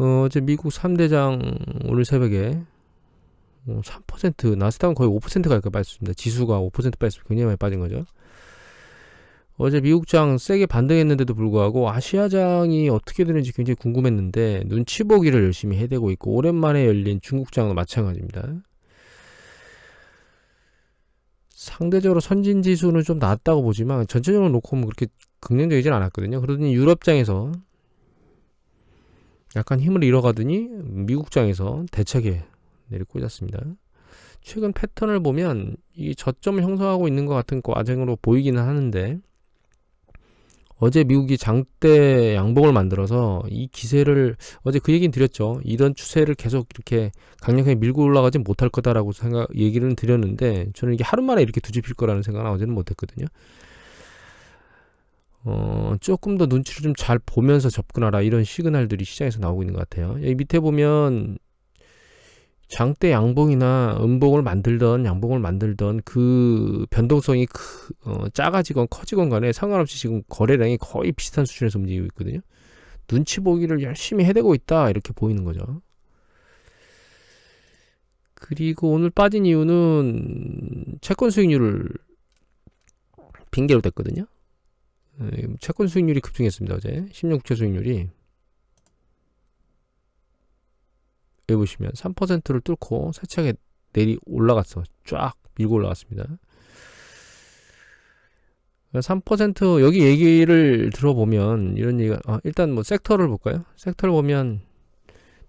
어, 어제 미국 3대장 오늘 새벽에 어, 3% 나스닥은 거의 5% 가까이 빠졌습니다. 지수가 5% 빠졌습니다. 굉장히 많이 빠진 거죠. 어제 미국장 세게 반등했는데도 불구하고 아시아장이 어떻게 되는지 굉장히 궁금했는데 눈치 보기를 열심히 해대고 있고 오랜만에 열린 중국장도 마찬가지입니다. 상대적으로 선진 지수는 좀 낮다고 보지만 전체적으로 놓고 보면 그렇게 긍정적이진 않았거든요. 그러더니 유럽장에서 약간 힘을 잃어가더니 미국장에서 대책에 내리 꽂았습니다. 최근 패턴을 보면 이 저점을 형성하고 있는 것 같은 과정으로 보이기는 하는데 어제 미국이 장대 양봉을 만들어서 이 기세를 어제 그 얘기는 드렸죠. 이런 추세를 계속 이렇게 강력하게 밀고 올라가지 못할 거다라고 생각 얘기를 드렸는데 저는 이게 하루 만에 이렇게 뒤집힐 거라는 생각은 어제는 못했거든요. 어, 조금 더 눈치를 좀 잘 보면서 접근하라 이런 시그널들이 시장에서 나오고 있는 것 같아요. 여기 밑에 보면 장대 양봉이나 음봉을 만들던 양봉을 만들던 그 변동성이 크, 어, 작아지건 커지건 간에 상관없이 지금 거래량이 거의 비슷한 수준에서 움직이고 있거든요. 눈치 보기를 열심히 해대고 있다 이렇게 보이는 거죠. 그리고 오늘 빠진 이유는 채권 수익률을 핑계로 댔거든요. 어, 채권 수익률이 급등했습니다 어제 16초 수익률이 여기 보시면 3%를 뚫고 세차게 내리 올라갔어. 쫙 밀고 올라갔습니다. 3% 여기 얘기를 들어보면 이런 얘기가 아, 일단 뭐 섹터를 볼까요? 섹터를 보면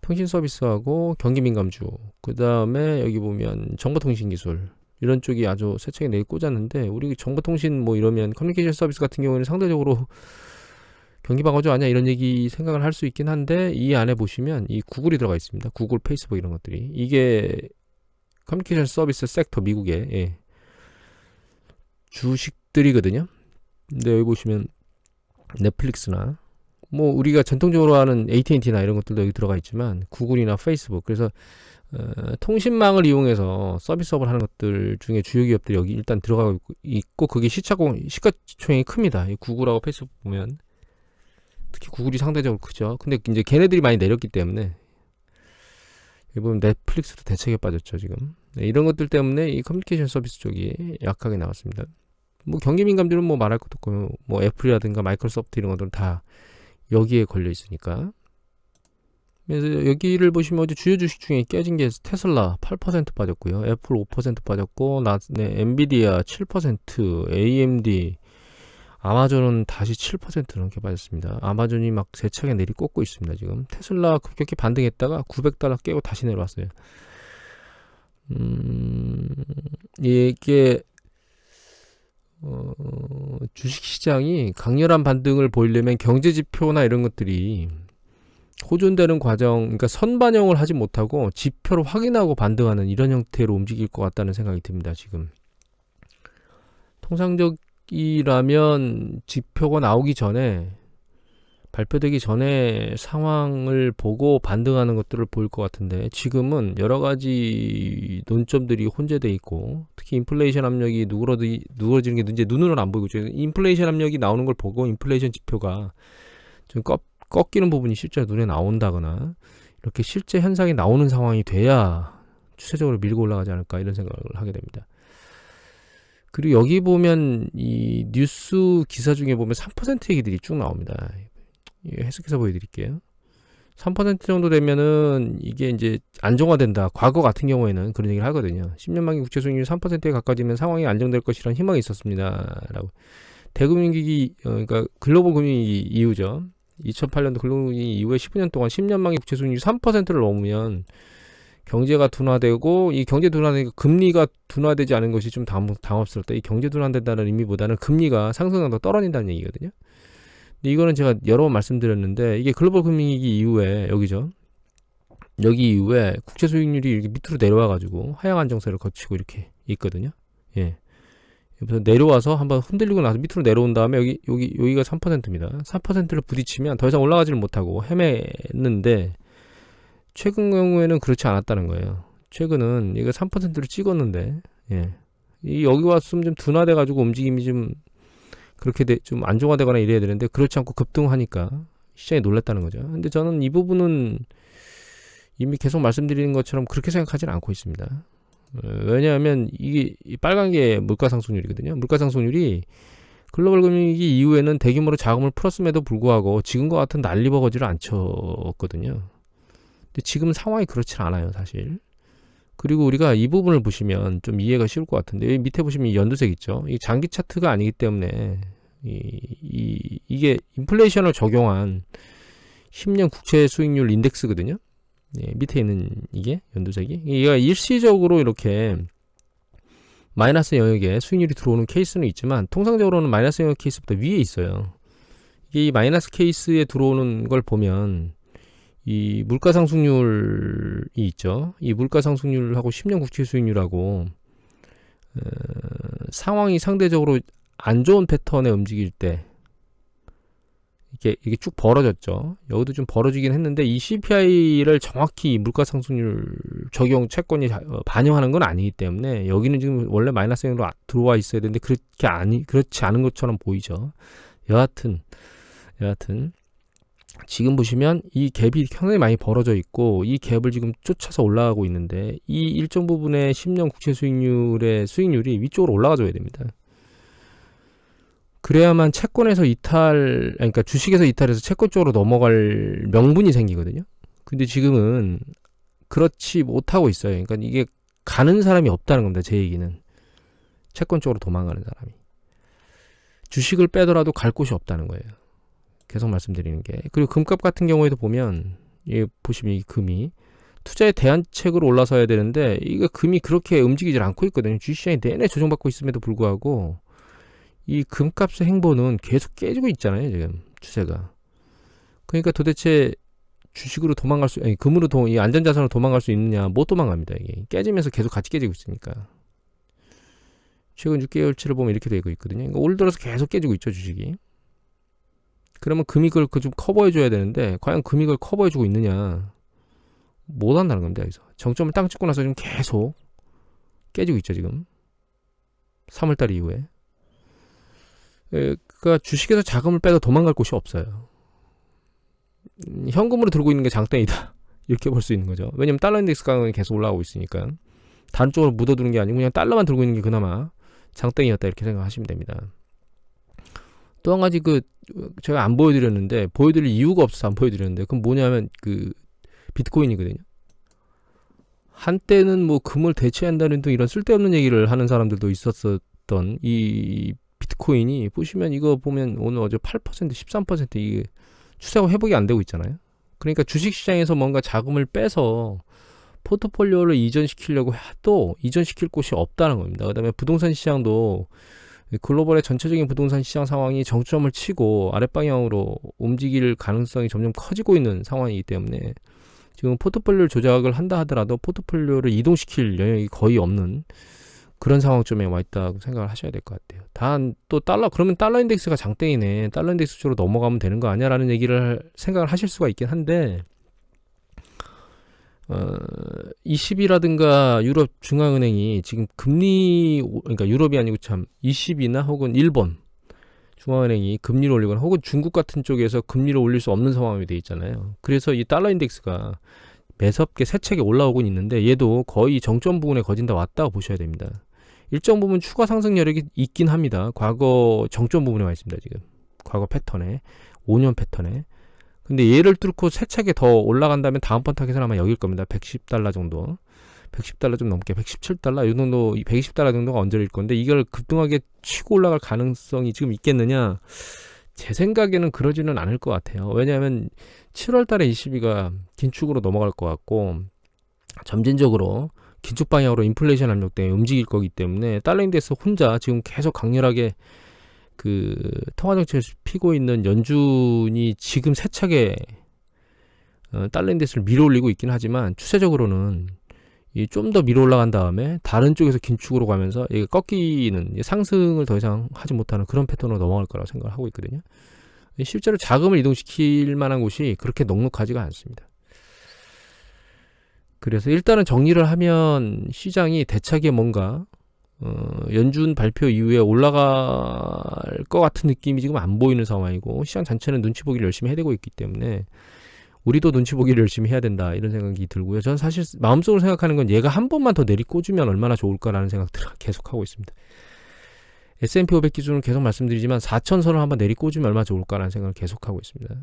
통신 서비스하고 경기 민감주 그 다음에 여기 보면 정보통신 기술 이런 쪽이 아주 세차게 내리 꽂았는데 우리 정보통신 뭐 이러면 커뮤니케이션 서비스 같은 경우에는 상대적으로 경기 방어조 아니야 이런 얘기 생각을 할 수 있긴 한데 이 안에 보시면 이 구글이 들어가 있습니다. 구글, 페이스북 이런 것들이 이게 커뮤니케이션 서비스 섹터 미국의 예. 주식들이거든요. 근데 여기 보시면 넷플릭스나 뭐 우리가 전통적으로 하는 AT&T나 이런 것들도 여기 들어가 있지만 구글이나 페이스북 그래서 어, 통신망을 이용해서 서비스업을 하는 것들 중에 주요 기업들이 여기 일단 들어가고 있고 그게 시차공 시가총액이 큽니다. 이 구글하고 페이스북 보면 특히 구글이 상대적으로 크죠. 근데 이제 걔네들이 많이 내렸기 때문에 여기 보면 넷플릭스도 대책에 빠졌죠 지금. 네, 이런 것들 때문에 이 커뮤니케이션 서비스 쪽이 약하게 나왔습니다. 뭐 경기 민감들은 뭐 말할 것도 없고 뭐 애플이라든가 마이크로소프트 이런 것들은 다 여기에 걸려 있으니까. 그래서 여기를 보시면 어제 주요 주식 중에 깨진 게 테슬라 8% 빠졌고요. 애플 5% 빠졌고 나 네, 엔비디아 7%, AMD 아마존은 다시 7% 넘게 빠졌습니다. 아마존이 막 세차게 내리꽂고 있습니다. 지금 테슬라 급격히 반등했다가 900달러 깨고 다시 내려왔어요. 음, 이게 어, 주식시장이 강렬한 반등을 보이려면 경제지표나 이런 것들이 호전되는 과정, 그러니까 선반영을 하지 못하고 지표를 확인하고 반등하는 이런 형태로 움직일 것 같다는 생각이 듭니다. 지금 통상적 이라면 지표가 나오기 전에 발표되기 전에 상황을 보고 반등하는 것들을 보일 것 같은데 지금은 여러 가지 논점들이 혼재돼 있고 특히 인플레이션 압력이 누그러지 누그러지는 게 이제 눈으로는 안 보이고. 인플레이션 압력이 나오는 걸 보고 인플레이션 지표가 좀 꺾, 꺾이는 부분이 실제 눈에 나온다거나 이렇게 실제 현상이 나오는 상황이 돼야 추세적으로 밀고 올라가지 않을까 이런 생각을 하게 됩니다. 그리고 여기 보면 이 뉴스 기사 중에 보면 3% 얘기들이 쭉 나옵니다. 해석해서 보여드릴게요. 3% 정도 되면은 이게 이제 안정화된다. 과거 같은 경우에는 그런 얘기를 하거든요. 10년 만기 국채 수익률 3%에 가까워지면 상황이 안정될 것이라는 희망이 있었습니다. 라고. 대금융위기, 어, 그러니까 글로벌 금융위기 이후죠. 2008년도 글로벌 금융위기 이후에 15년 동안 10년 만기 국채 수익률 3%를 넘으면 경제가 둔화되고 이 경제 둔화되니까 금리가 둔화되지 않은 것이 좀 당, 당황스럽다. 이 경제 둔화된다는 의미보다는 금리가 상승한다 떨어진다는 얘기거든요. 근데 이거는 제가 여러 번 말씀드렸는데 이게 글로벌 금융위기 이후에 여기죠. 여기 이후에 국채 수익률이 이렇게 밑으로 내려와 가지고 하향 안정세를 거치고 이렇게 있거든요. 예. 내려와서 한번 흔들리고 나서 밑으로 내려온 다음에 여기 여기 여기가 3%입니다. 3%를 부딪히면 더 이상 올라가지를 못하고 헤매는데 최근 경우에는 그렇지 않았다는 거예요. 최근은 이거 3%를 찍었는데, 예. 이 여기 왔으면 좀 둔화돼 가지고 움직임이 좀 그렇게 돼, 좀 안정화되거나 이래야 되는데 그렇지 않고 급등하니까 시장이 놀랐다는 거죠. 근데 저는 이 부분은 이미 계속 말씀드리는 것처럼 그렇게 생각하지는 않고 있습니다. 어, 왜냐하면 이게 이 빨간 게 물가 상승률이거든요. 물가 상승률이 글로벌 금융위기 이후에는 대규모로 자금을 풀었음에도 불구하고 지금과 같은 난리버거지를 안 쳤거든요. 근데 지금 상황이 그렇지 않아요, 사실. 그리고 우리가 이 부분을 보시면 좀 이해가 쉬울 것 같은데 밑에 보시면 이 연두색 있죠. 이 장기 차트가 아니기 때문에 이, 이 이게 인플레이션을 적용한 10년 국채 수익률 인덱스거든요. 예, 밑에 있는 이게 연두색이 얘가 일시적으로 이렇게 마이너스 영역에 수익률이 들어오는 케이스는 있지만 통상적으로는 마이너스 영역 케이스보다 위에 있어요. 이게 이 마이너스 케이스에 들어오는 걸 보면 이 물가 상승률이 있죠. 이 물가 상승률하고 10년 국채 수익률하고 어, 상황이 상대적으로 안 좋은 패턴에 움직일 때 이게 이게 쭉 벌어졌죠. 여기도 좀 벌어지긴 했는데 이 CPI를 정확히 물가 상승률 적용 채권이 자- 어, 반영하는 건 아니기 때문에 여기는 지금 원래 마이너스형으로 아- 들어와 있어야 되는데 그렇게 아니 그렇지 않은 것처럼 보이죠. 여하튼 여하튼 지금 보시면 이 갭이 상당히 많이 벌어져 있고 이 갭을 지금 쫓아서 올라가고 있는데 이 일정 부분의 10년 국채 수익률의 수익률이 위쪽으로 올라가줘야 됩니다. 그래야만 채권에서 이탈, 그러니까 주식에서 이탈해서 채권 쪽으로 넘어갈 명분이 생기거든요. 근데 지금은 그렇지 못하고 있어요. 그러니까 이게 가는 사람이 없다는 겁니다. 제 얘기는. 채권 쪽으로 도망가는 사람이. 주식을 빼더라도 갈 곳이 없다는 거예요. 계속 말씀드리는 게. 그리고 금값 같은 경우에도 보면, 이 보시면 이 금이 투자의 대안책으로 올라서야 되는데, 이거 금이 그렇게 움직이질 않고 있거든요. 주식시장이 내내 조정받고 있음에도 불구하고, 이 금값의 행보는 계속 깨지고 있잖아요, 지금 추세가. 그러니까 도대체 주식으로 도망갈 수, 아니 금으로 도, 이 안전자산으로 도망갈 수 있느냐? 못 도망갑니다. 이게 깨지면서 계속 같이 깨지고 있으니까. 최근 6개월치를 보면 이렇게 되고 있거든요. 그러니까 올 들어서 계속 깨지고 있죠, 주식이. 그러면 금이 그걸 그좀 커버해 줘야 되는데, 과연 금이 그걸 커버해 주고 있느냐? 못 한다는 겁니다, 여기서. 정점을 땅 찍고 나서 지금 계속 깨지고 있죠, 지금. 3월달 이후에. 에, 그러니까 주식에서 자금을 빼도 도망갈 곳이 없어요. 음, 현금으로 들고 있는 게 장땡이다. 이렇게 볼 수 있는 거죠. 왜냐면 달러 인덱스 가격이 계속 올라오고 있으니까. 다른 쪽으로 묻어두는 게 아니고 그냥 달러만 들고 있는 게 그나마 장땡이었다 이렇게 생각하시면 됩니다. 또 한 가지 그 제가 안 보여드렸는데 보여드릴 이유가 없어서 안 보여드렸는데 그건 뭐냐면 그 비트코인이거든요. 한때는 뭐 금을 대체한다는 등 이런 쓸데없는 얘기를 하는 사람들도 있었었던 이 비트코인이 보시면 이거 보면 오늘 어제 8% 13% 이게 추세가 회복이 안 되고 있잖아요. 그러니까 주식 시장에서 뭔가 자금을 빼서 포트폴리오를 이전시키려고 해도 이전시킬 곳이 없다는 겁니다. 그 다음에 부동산 시장도 글로벌의 전체적인 부동산 시장 상황이 정점을 치고 아랫방향으로 움직일 가능성이 점점 커지고 있는 상황이기 때문에 지금 포트폴리오 조작을 한다 하더라도 포트폴리오를 이동시킬 영역이 거의 없는 그런 상황점에 와 있다고 생각을 하셔야 될 것 같아요. 단 또 달러 그러면 달러 인덱스가 장땡이네. 달러 인덱스 쪽으로 넘어가면 되는 거 아니야라는 얘기를 생각을 하실 수가 있긴 한데 어, 20이라든가 유럽 중앙은행이 지금 금리 그러니까 유럽이 아니고 참 20이나 혹은 일본 중앙은행이 금리를 올리거나 혹은 중국 같은 쪽에서 금리를 올릴 수 없는 상황이 돼 있잖아요. 그래서 이 달러 인덱스가 매섭게 세차게 올라오고 있는데 얘도 거의 정점 부분에 거진다 왔다고 보셔야 됩니다. 일정 부분 추가 상승 여력이 있긴 합니다. 과거 정점 부분에 와 있습니다. 지금 과거 패턴에 5년 패턴에 근데 얘를 뚫고 세차게 더 올라간다면 다음번 타겟은 아마 여길 겁니다. 110달러 정도. 110달러 좀 넘게 117달러 이 정도 120달러 정도가 언저리일 건데 이걸 급등하게 치고 올라갈 가능성이 지금 있겠느냐? 제 생각에는 그러지는 않을 것 같아요. 왜냐하면 7월 달에 22가 긴축으로 넘어갈 것 같고 점진적으로 긴축 방향으로 인플레이션 압력 때문에 움직일 거기 때문에 달러 인덱스 혼자 지금 계속 강렬하게 그 통화 정책을 피고 있는 연준이 지금 세차게 어, 달러 인덱스를 밀어 올리고 있긴 하지만 추세적으로는 이좀더 밀어 올라간 다음에 다른 쪽에서 긴축으로 가면서 이게 꺾이는 상승을 더 이상 하지 못하는 그런 패턴으로 넘어갈 거라고 생각을 하고 있거든요. 실제로 자금을 이동시킬 만한 곳이 그렇게 넉넉하지가 않습니다. 그래서 일단은 정리를 하면 시장이 대차게 뭔가 어, 연준 발표 이후에 올라갈 것 같은 느낌이 지금 안 보이는 상황이고 시장 전체는 눈치 보기를 열심히 해대고 있기 때문에 우리도 눈치 보기를 열심히 해야 된다 이런 생각이 들고요. 저는 사실 마음속으로 생각하는 건 얘가 한 번만 더 내리꽂으면 얼마나 좋을까라는 생각들을 계속 하고 있습니다. S&P 500 기준을 계속 말씀드리지만 4천선을 한번 내리꽂으면 얼마나 좋을까라는 생각을 계속 하고 있습니다.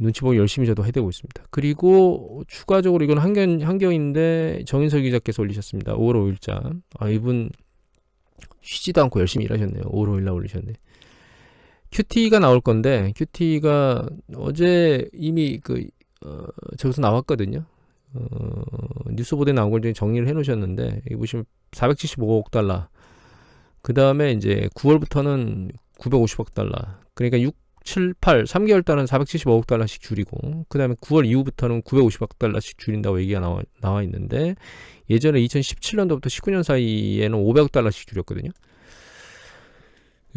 눈치 보기 열심히 저도 해대고 있습니다. 그리고 추가적으로 이건 한견, 한경인데 정인석 기자께서 올리셨습니다. 5월 5일자. 아, 이분 쉬지도 않고 열심히 일하셨네요. 5월 5일날 올리셨네. QT가 나올 건데 QT가 어제 이미 그 어, 저기서 나왔거든요. 어, 뉴스보드에 나온 걸 정리를 해 놓으셨는데 여기 보시면 475억 달러. 그 다음에 이제 9월부터는 950억 달러. 그러니까 6, 7, 8, 3개월 달은 475억 달러씩 줄이고 그 다음에 9월 이후부터는 950억 달러씩 줄인다고 얘기가 나와, 나와 있는데 예전에 2017년도부터 19년 사이에는 500억 달러씩 줄였거든요.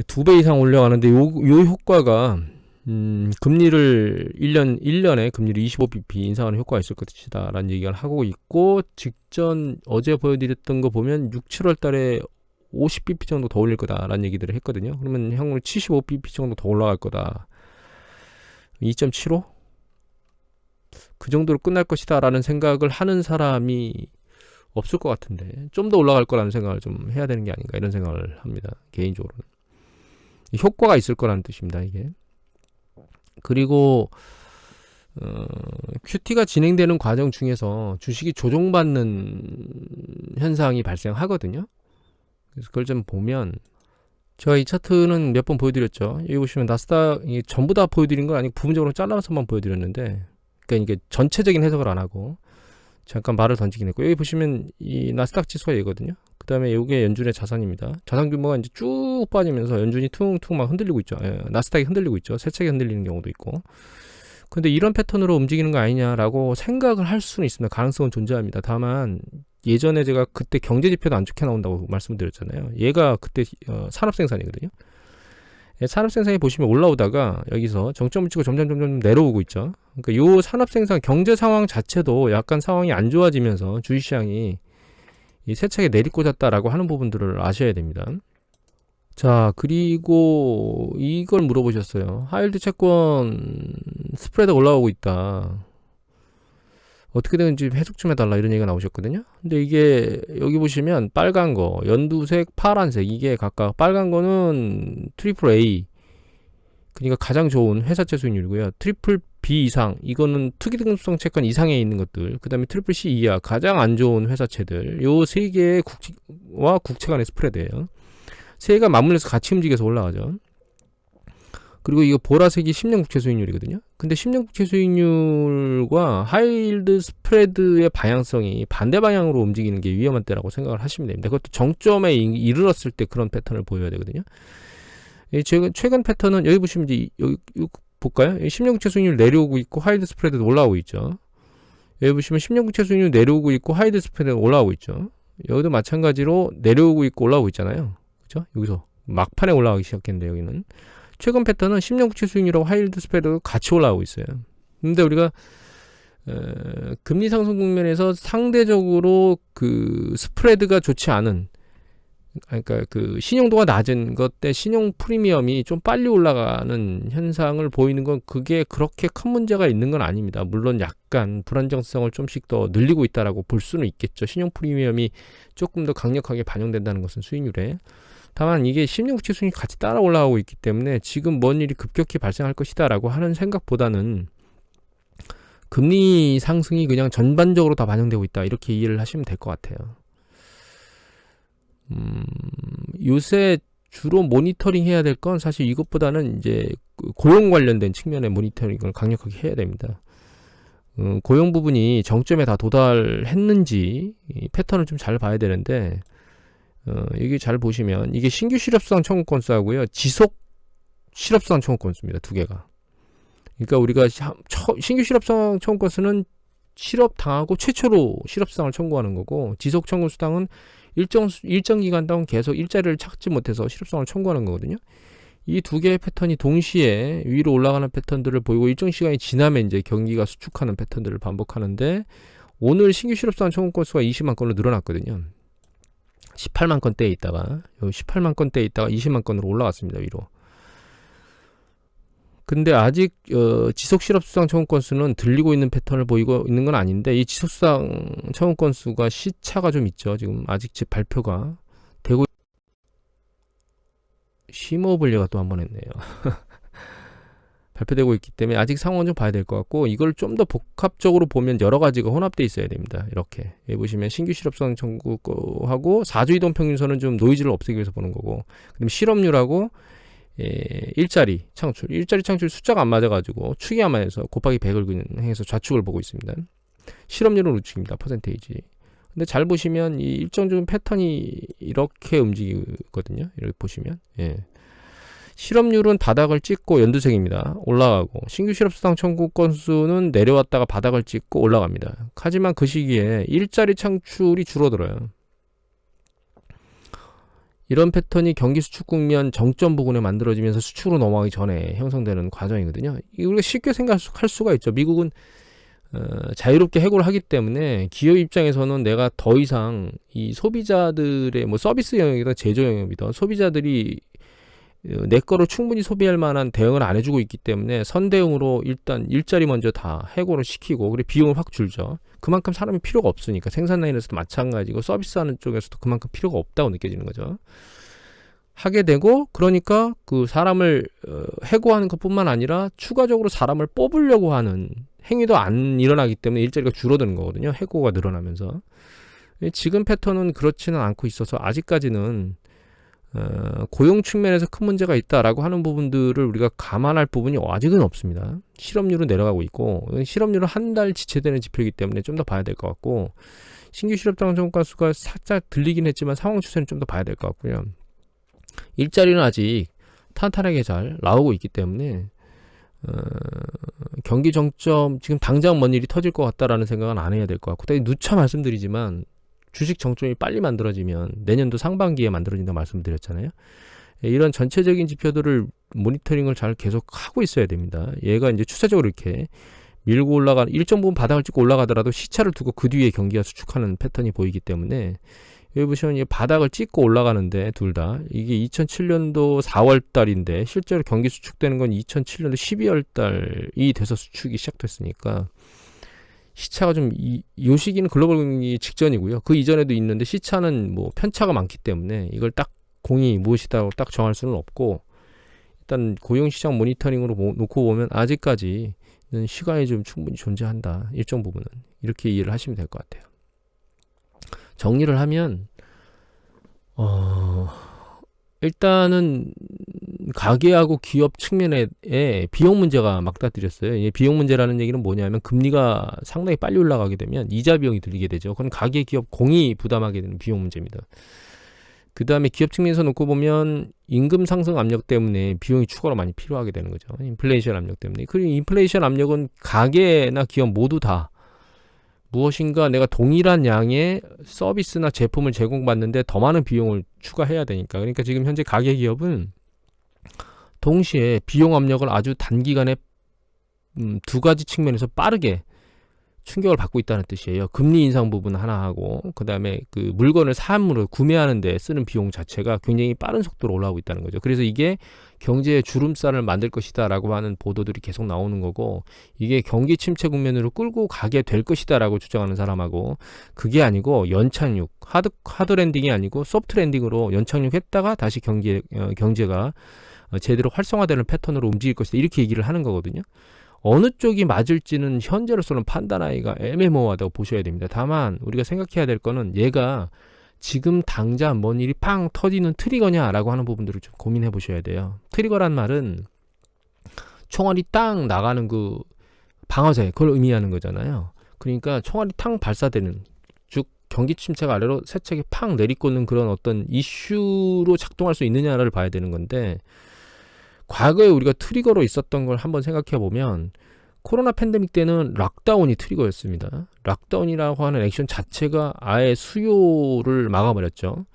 두 배 이상 올려가는데 요, 요 효과가 음, 금리를 1년 1년에 금리를 25bp 인상하는 효과가 있을 것이다 라는 얘기를 하고 있고 직전 어제 보여드렸던 거 보면 6, 7월 달에 50bp 정도 더 올릴 거다라는 얘기들을 했거든요. 그러면 향후 75bp 정도 더 올라갈 거다. 2.75? 그 정도로 끝날 것이다라는 생각을 하는 사람이 없을 것 같은데 좀 더 올라갈 거라는 생각을 좀 해야 되는 게 아닌가 이런 생각을 합니다. 개인적으로는. 효과가 있을 거라는 뜻입니다. 이게. 그리고 어, QT가 진행되는 과정 중에서 주식이 조종받는 현상이 발생하거든요. 그래서 그걸 좀 보면 제가 이 차트는 몇 번 보여드렸죠. 여기 보시면 나스닥 이 전부 다 보여드린 건 아니고 부분적으로 잘라서만 보여드렸는데, 그러니까 이게 전체적인 해석을 안 하고 잠깐 말을 던지긴 했고 여기 보시면 이 나스닥 지수가 얘거든요. 그 다음에 이게 연준의 자산입니다. 자산 규모가 이제 쭉 빠지면서 연준이 퉁퉁 막 흔들리고 있죠. 예, 나스닥이 흔들리고 있죠. 세차게 흔들리는 경우도 있고. 근데 이런 패턴으로 움직이는 거 아니냐라고 생각을 할 수는 있습니다. 가능성은 존재합니다. 다만 예전에 제가 그때 경제 지표도 안 좋게 나온다고 말씀드렸잖아요. 얘가 그때 어, 산업 생산이거든요. 예, 산업 생산이 보시면 올라오다가 여기서 정점을 치고 점점 점점 내려오고 있죠. 그러니까 요 산업 생산 경제 상황 자체도 약간 상황이 안 좋아지면서 주식 시장이 이 세차게 내리꽂았다라고 하는 부분들을 아셔야 됩니다. 자, 그리고 이걸 물어보셨어요. 하일드 채권 스프레드 올라오고 있다. 어떻게든지 해석 좀 해달라 이런 얘기가 나오셨거든요. 근데 이게 여기 보시면 빨간 거, 연두색, 파란색 이게 각각 빨간 거는 트리플 A 그러니까 가장 좋은 회사채 수익률이고요. 트리플 B 이상 이거는 특이 등급성 채권 이상에 있는 것들. 그 다음에 트리플 C 이하 가장 안 좋은 회사채들. 요 세 개의 국채와 국채 간의 스프레드예요. 세 개가 맞물려서 같이 움직여서 올라가죠. 그리고 이거 보라색이 10년 국채 수익률이거든요. 근데 10년 국채 수익률과 하이힐드 스프레드의 방향성이 반대 방향으로 움직이는 게 위험한 때라고 생각을 하시면 됩니다. 그것도 정점에 이르렀을 때 그런 패턴을 보여야 되거든요. 최근, 최근 패턴은 여기 보시면 이제 여기, 여기 볼까요? 10년 국채 수익률 내려오고 있고 하이드 스프레드도 올라오고 있죠. 여기 보시면 10년 국채 수익률 내려오고 있고 하이드 스프레드가 올라오고 있죠. 여기도 마찬가지로 내려오고 있고 올라오고 있잖아요. 그죠? 여기서 막판에 올라가기 시작했는데 여기는 최근 패턴은 10년 국채 수익률하고 하이힐드 스프레드가 같이 올라오고 있어요. 근데 우리가 에, 금리 상승 국면에서 상대적으로 그 스프레드가 좋지 않은 그러니까 그 신용도가 낮은 것 때 신용 프리미엄이 좀 빨리 올라가는 현상을 보이는 건 그게 그렇게 큰 문제가 있는 건 아닙니다. 물론 약간 불안정성을 좀씩 더 늘리고 있다라고 볼 수는 있겠죠. 신용 프리미엄이 조금 더 강력하게 반영된다는 것은 수익률에. 다만 이게 10년 국채 수익이 같이 따라 올라가고 있기 때문에 지금 뭔 일이 급격히 발생할 것이다라고 하는 생각보다는 금리 상승이 그냥 전반적으로 다 반영되고 있다 이렇게 이해를 하시면 될 것 같아요. 음, 요새 주로 모니터링 해야 될 건 사실 이것보다는 이제 그 고용 관련된 측면의 모니터링을 강력하게 해야 됩니다. 음, 고용 부분이 정점에 다 도달했는지 패턴을 좀 잘 봐야 되는데 어, 여기 잘 보시면 이게 신규 실업수당 청구 건수하고요. 지속 실업수당 청구 건수입니다. 두 개가. 그러니까 우리가 신규 실업수당 청구 건수는 실업 당하고 최초로 실업수당을 청구하는 거고 지속 청구 수당은 일정 일정 기간 동안 계속 일자리를 찾지 못해서 실업수당을 청구하는 거거든요. 이 두 개의 패턴이 동시에 위로 올라가는 패턴들을 보이고 일정 시간이 지나면 이제 경기가 수축하는 패턴들을 반복하는데 오늘 신규 실업수당 청구 건수가 20만 건으로 늘어났거든요. 18만 건대에 있다가 18만 건대에 있다가 20만 건으로 올라갔습니다 위로. 근데 아직 어, 지속 실업 수당 청구 건수는 들리고 있는 패턴을 보이고 있는 건 아닌데 이 지속 수당 청구 건수가 시차가 좀 있죠. 지금 아직 제 발표가 되고 심호흡을 또한 번 했네요. 발표되고 있기 때문에 아직 상황은 좀 봐야 될 것 같고 이걸 좀 더 복합적으로 보면 여러 가지가 혼합돼 있어야 됩니다. 이렇게 여기 보시면 신규 실업수당 청구 거하고 4주 이동 평균선은 좀 노이즈를 없애기 위해서 보는 거고 그다음 실업률하고 예, 일자리 창출, 일자리 창출 숫자가 안 맞아가지고 축이 안 맞아서 곱하기 100을 행해서 좌측을 보고 있습니다. 실업률은 우측입니다. 퍼센테이지. 근데 잘 보시면 이 일정적인 패턴이 이렇게 움직이거든요. 이렇게 보시면 예. 실업률은 바닥을 찍고 연두색입니다. 올라가고 신규 실업수당 청구 건수는 내려왔다가 바닥을 찍고 올라갑니다. 하지만 그 시기에 일자리 창출이 줄어들어요. 이런 패턴이 경기 수축 국면 정점 부근에 만들어지면서 수축으로 넘어가기 전에 형성되는 과정이거든요. 이 우리가 쉽게 생각할 수가 있죠. 미국은 어, 자유롭게 해고를 하기 때문에 기업 입장에서는 내가 더 이상 이 소비자들의 뭐 서비스 영역이든 제조 영역이든 소비자들이 어, 내 거를 충분히 소비할 만한 대응을 안 해주고 있기 때문에 선대응으로 일단 일자리 먼저 다 해고를 시키고 그리고 비용을 확 줄죠. 그만큼 사람이 필요가 없으니까 생산 라인에서도 마찬가지고 서비스하는 쪽에서도 그만큼 필요가 없다고 느껴지는 거죠. 하게 되고 그러니까 그 사람을 어, 해고하는 것뿐만 아니라 추가적으로 사람을 뽑으려고 하는 행위도 안 일어나기 때문에 일자리가 줄어드는 거거든요. 해고가 늘어나면서 지금 패턴은 그렇지는 않고 있어서 아직까지는 어, 고용 측면에서 큰 문제가 있다라고 하는 부분들을 우리가 감안할 부분이 아직은 없습니다. 실업률은 내려가고 있고 실업률은 한 달 지체되는 지표이기 때문에 좀 더 봐야 될 것 같고 신규 실업당 정가 수가 살짝 들리긴 했지만 상황 추세는 좀 더 봐야 될 것 같고요. 일자리는 아직 탄탄하게 잘 나오고 있기 때문에 어, 경기 정점 지금 당장 뭔 일이 터질 것 같다라는 생각은 안 해야 될 것 같고 누차 말씀드리지만 주식 정점이 빨리 만들어지면 내년도 상반기에 만들어진다고 말씀드렸잖아요. 예, 이런 전체적인 지표들을 모니터링을 잘 계속 하고 있어야 됩니다. 얘가 이제 추세적으로 이렇게 밀고 올라가 일정 부분 바닥을 찍고 올라가더라도 시차를 두고 그 뒤에 경기가 수축하는 패턴이 보이기 때문에 여기 보시면 이 바닥을 찍고 올라가는데 둘 다 이게 2007년도 4월 달인데 실제로 경기 수축되는 건 2007년도 12월 달이 돼서 수축이 시작됐으니까 시차가 좀이요 시기는 글로벌 금융위 직전이고요. 그 이전에도 있는데 시차는 뭐 편차가 많기 때문에 이걸 딱 공이 무엇이다고 딱 정할 수는 없고 일단 고용 시장 모니터링으로 보, 놓고 보면 아직까지는 시간이 좀 충분히 존재한다. 일정 부분은 이렇게 이해를 하시면 될 것 같아요. 정리를 하면 어 일단은 가계하고 기업 측면에 비용 문제가 막다드렸어요. 이 비용 문제라는 얘기는 뭐냐면 금리가 상당히 빨리 올라가게 되면 이자 비용이 들리게 되죠. 그건 가계 기업 공이 부담하게 되는 비용 문제입니다. 그 다음에 기업 측면에서 놓고 보면 임금 상승 압력 때문에 비용이 추가로 많이 필요하게 되는 거죠. 인플레이션 압력 때문에. 그리고 인플레이션 압력은 가계나 기업 모두 다 무엇인가 내가 동일한 양의 서비스나 제품을 제공받는데 더 많은 비용을 추가해야 되니까. 그러니까 지금 현재 가계 기업은 동시에 비용 압력을 아주 단기간에 음, 두 가지 측면에서 빠르게 충격을 받고 있다는 뜻이에요. 금리 인상 부분 하나 하고 그다음에 그 물건을 사물을 구매하는 데 쓰는 비용 자체가 굉장히 빠른 속도로 올라오고 있다는 거죠. 그래서 이게 경제의 주름살을 만들 것이다라고 하는 보도들이 계속 나오는 거고 이게 경기 침체 국면으로 끌고 가게 될 것이다라고 주장하는 사람하고 그게 아니고 연착륙 하드 하드 랜딩이 아니고 소프트 랜딩으로 연착륙했다가 다시 경기 어, 경제가 제대로 활성화되는 패턴으로 움직일 것이다 이렇게 얘기를 하는 거거든요. 어느 쪽이 맞을지는 현재로서는 판단하기가 애매모호하다고 보셔야 됩니다. 다만 우리가 생각해야 될 거는 얘가 지금 당장 뭔 일이 팡 터지는 트리거냐라고 하는 부분들을 좀 고민해 보셔야 돼요. 트리거란 말은 총알이 딱 나가는 그 방어제 그걸 의미하는 거잖아요. 그러니까 총알이 탕 발사되는 즉 경기 침체가 아래로 세척이 팡 내리꽂는 그런 어떤 이슈로 작동할 수 있느냐를 봐야 되는 건데 과거에 우리가 트리거로 있었던 걸 한번 생각해 보면 코로나 팬데믹 때는 락다운이 트리거였습니다. 락다운이라고 하는 액션 자체가 아예 수요를 막아버렸죠.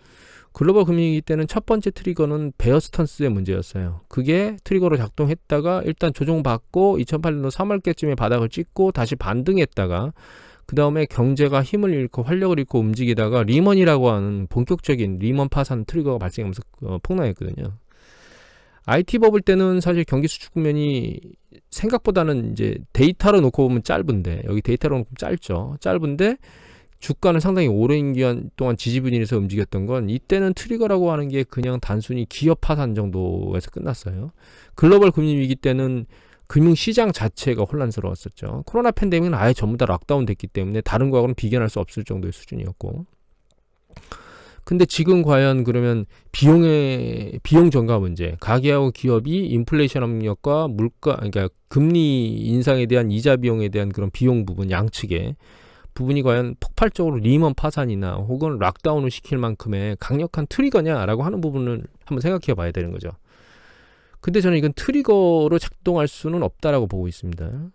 글로벌 금융위기 때는 첫 번째 트리거는 베어 스턴스의 문제였어요. 그게 트리거로 작동했다가 일단 조정받고 2008년도 3월께쯤에 바닥을 찍고 다시 반등했다가 그 다음에 경제가 힘을 잃고 활력을 잃고 움직이다가 리먼이라고 하는 본격적인 리먼 파산 트리거가 발생하면서 어, 폭락했거든요. IT 버블 때는 사실 경기 수축 국면이 생각보다는 이제 데이터로 놓고 보면 짧은데 여기 데이터로 놓고 짧죠. 짧은데 주가는 상당히 오랜 기간 동안 지지부진해서 움직였던 건 이때는 트리거라고 하는 게 그냥 단순히 기업 파산 정도에서 끝났어요. 글로벌 금융 위기 때는 금융 시장 자체가 혼란스러웠었죠. 코로나 팬데믹은 아예 전부 다 락다운 됐기 때문에 다른 거하고는 비견할 수 없을 정도의 수준이었고. 근데 지금 과연 그러면 비용의 비용 증가 문제, 가계하고 기업이 인플레이션 압력과 물가 그러니까 금리 인상에 대한 이자 비용에 대한 그런 비용 부분 양측에 부분이 과연 폭발적으로 리먼 파산이나 혹은 락다운을 시킬 만큼의 강력한 트리거냐라고 하는 부분을 한번 생각해 봐야 되는 거죠. 근데 저는 이건 트리거로 작동할 수는 없다라고 보고 있습니다.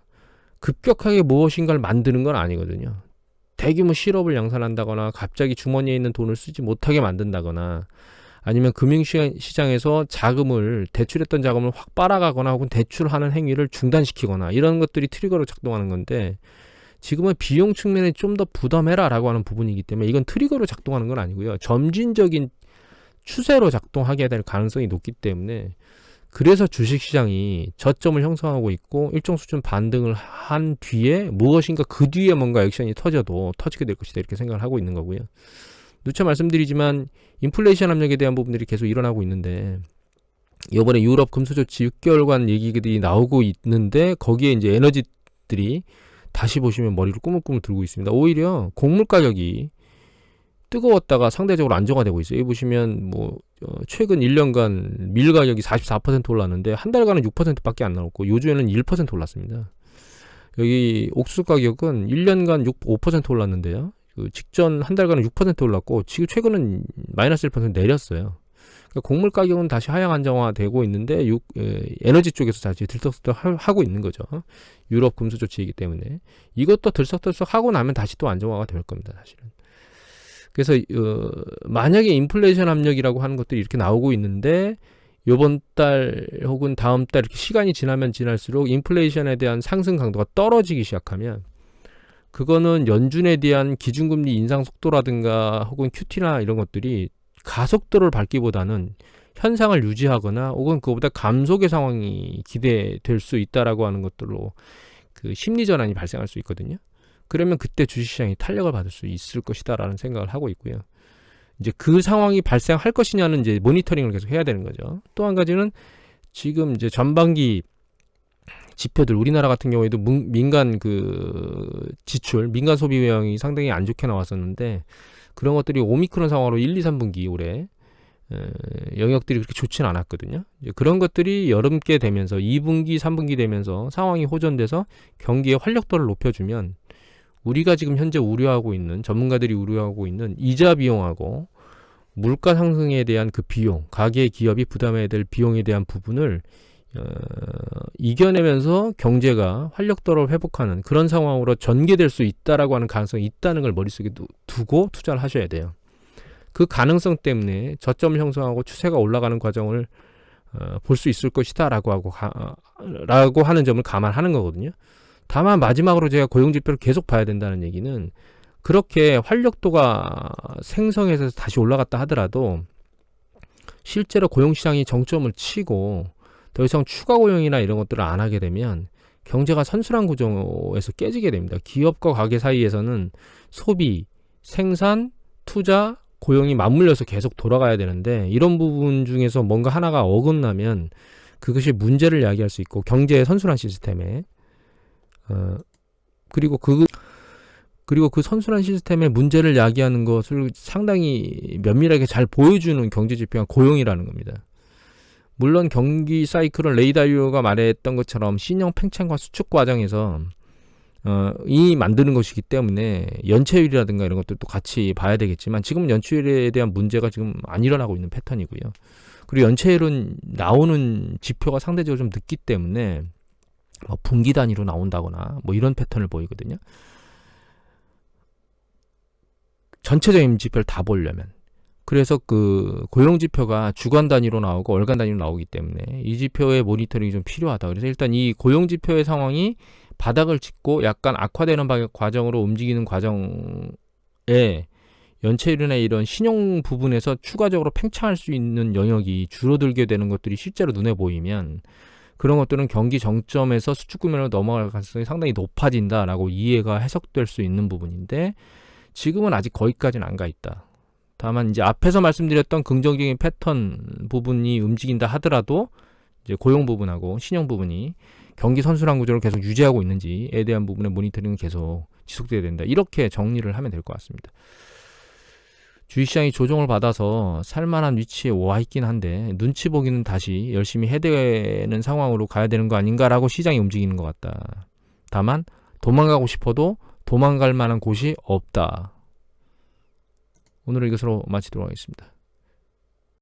급격하게 무엇인가를 만드는 건 아니거든요. 대규모 실업을 양산한다거나 갑자기 주머니에 있는 돈을 쓰지 못하게 만든다거나 아니면 금융시장에서 자금을 대출했던 자금을 확 빨아가거나 혹은 대출하는 행위를 중단시키거나 이런 것들이 트리거로 작동하는 건데 지금은 비용 측면에 좀 더 부담해라라고 하는 부분이기 때문에 이건 트리거로 작동하는 건 아니고요. 점진적인 추세로 작동하게 될 가능성이 높기 때문에 그래서 주식시장이 저점을 형성하고 있고 일정 수준 반등을 한 뒤에 무엇인가 그 뒤에 뭔가 액션이 터져도 터지게 될 것이다 이렇게 생각을 하고 있는 거고요. 누차 말씀드리지만 인플레이션 압력에 대한 부분들이 계속 일어나고 있는데 이번에 유럽 금수 조치 6개월간 얘기들이 나오고 있는데 거기에 이제 에너지들이 다시 보시면 머리를 꾸물꾸물 들고 있습니다. 오히려 곡물 가격이 뜨거웠다가 상대적으로 안정화되고 있어요. 여기 보시면 뭐 어, 최근 1년간 밀 가격이 44% 올랐는데 한 달간은 6%밖에 안 나왔고 요주에는 1% 올랐습니다. 여기 옥수수 가격은 1년간 6, 5% 올랐는데요. 그 직전 한 달간은 6% 올랐고 지금 최근은 마이너스 1% 내렸어요. 그러니까 곡물 가격은 다시 하향 안정화되고 있는데 유, 에, 에너지 쪽에서 다시 들썩들썩 하고 있는 거죠. 유럽 금수 조치이기 때문에 이것도 들썩들썩 하고 나면 다시 또 안정화가 될 겁니다. 사실은. 그래서 어, 만약에 인플레이션 압력이라고 하는 것들이 이렇게 나오고 있는데 요번 달 혹은 다음 달 이렇게 시간이 지나면 지날수록 인플레이션에 대한 상승 강도가 떨어지기 시작하면 그거는 연준에 대한 기준금리 인상 속도라든가 혹은 큐티나 이런 것들이 가속도를 밟기보다는 현상을 유지하거나 혹은 그보다 감속의 상황이 기대될 수 있다라고 하는 것들로 그 심리 전환이 발생할 수 있거든요. 그러면 그때 주식시장이 탄력을 받을 수 있을 것이다라는 생각을 하고 있고요. 이제 그 상황이 발생할 것이냐는 이제 모니터링을 계속 해야 되는 거죠. 또 한 가지는 지금 이제 전반기 지표들 우리나라 같은 경우에도 민간 그 지출, 민간 소비 외형이 상당히 안 좋게 나왔었는데 그런 것들이 오미크론 상황으로 1, 2, 3분기 올해 영역들이 그렇게 좋지는 않았거든요. 그런 것들이 여름께 되면서 2분기, 3분기 되면서 상황이 호전돼서 경기의 활력도를 높여주면 우리가 지금 현재 우려하고 있는 전문가들이 우려하고 있는 이자 비용하고 물가 상승에 대한 그 비용, 가계 기업이 부담해야 될 비용에 대한 부분을 어, 이겨내면서 경제가 활력도를 회복하는 그런 상황으로 전개될 수 있다라고 하는 가능성이 있다는 걸 머릿속에 두고 투자를 하셔야 돼요. 그 가능성 때문에 저점 형성하고 추세가 올라가는 과정을 어, 볼 수 있을 것이다라고 하고 가, 어, 라고 하는 점을 감안하는 거거든요. 다만 마지막으로 제가 고용 지표를 계속 봐야 된다는 얘기는 그렇게 활력도가 생성해서 다시 올라갔다 하더라도 실제로 고용 시장이 정점을 치고 더 이상 추가 고용이나 이런 것들을 안 하게 되면 경제가 선순환 구조에서 깨지게 됩니다. 기업과 가게 사이에서는 소비, 생산, 투자, 고용이 맞물려서 계속 돌아가야 되는데 이런 부분 중에서 뭔가 하나가 어긋나면 그것이 문제를 야기할 수 있고 경제의 선순환 시스템에 어, 그리고 그 그리고 그 선순환 시스템의 문제를 야기하는 것을 상당히 면밀하게 잘 보여주는 경제 지표가 고용이라는 겁니다. 물론 경기 사이클은 레이다리오가 말했던 것처럼 신형 팽창과 수축 과정에서 어, 이 만드는 것이기 때문에 연체율이라든가 이런 것들도 같이 봐야 되겠지만 지금 연체율에 대한 문제가 지금 안 일어나고 있는 패턴이고요. 그리고 연체율은 나오는 지표가 상대적으로 좀 늦기 때문에 뭐 분기 단위로 나온다거나 뭐 이런 패턴을 보이거든요. 전체적인 지표를 다 보려면 그래서 그 고용 지표가 주간 단위로 나오고 월간 단위로 나오기 때문에 이 지표의 모니터링이 좀 필요하다. 그래서 일단 이 고용 지표의 상황이 바닥을 짚고 약간 악화되는 과정으로 움직이는 과정에 연체율이나 이런 신용 부분에서 추가적으로 팽창할 수 있는 영역이 줄어들게 되는 것들이 실제로 눈에 보이면 그런 것들은 경기 정점에서 수축 구매로 넘어갈 가능성이 상당히 높아진다라고 이해가 해석될 수 있는 부분인데 지금은 아직 거기까지는 안 가 있다. 다만 이제 앞에서 말씀드렸던 긍정적인 패턴 부분이 움직인다 하더라도 이제 고용 부분하고 신용 부분이 경기 선순환 구조를 계속 유지하고 있는지에 대한 부분의 모니터링은 계속 지속돼야 된다. 이렇게 정리를 하면 될 것 같습니다. 주식시장이 조정을 받아서 살만한 위치에 와 있긴 한데 눈치 보기는 다시 열심히 해야 되는 상황으로 가야 되는 거 아닌가라고 시장이 움직이는 것 같다. 다만 도망가고 싶어도 도망갈 만한 곳이 없다. 오늘은 이것으로 마치도록 하겠습니다.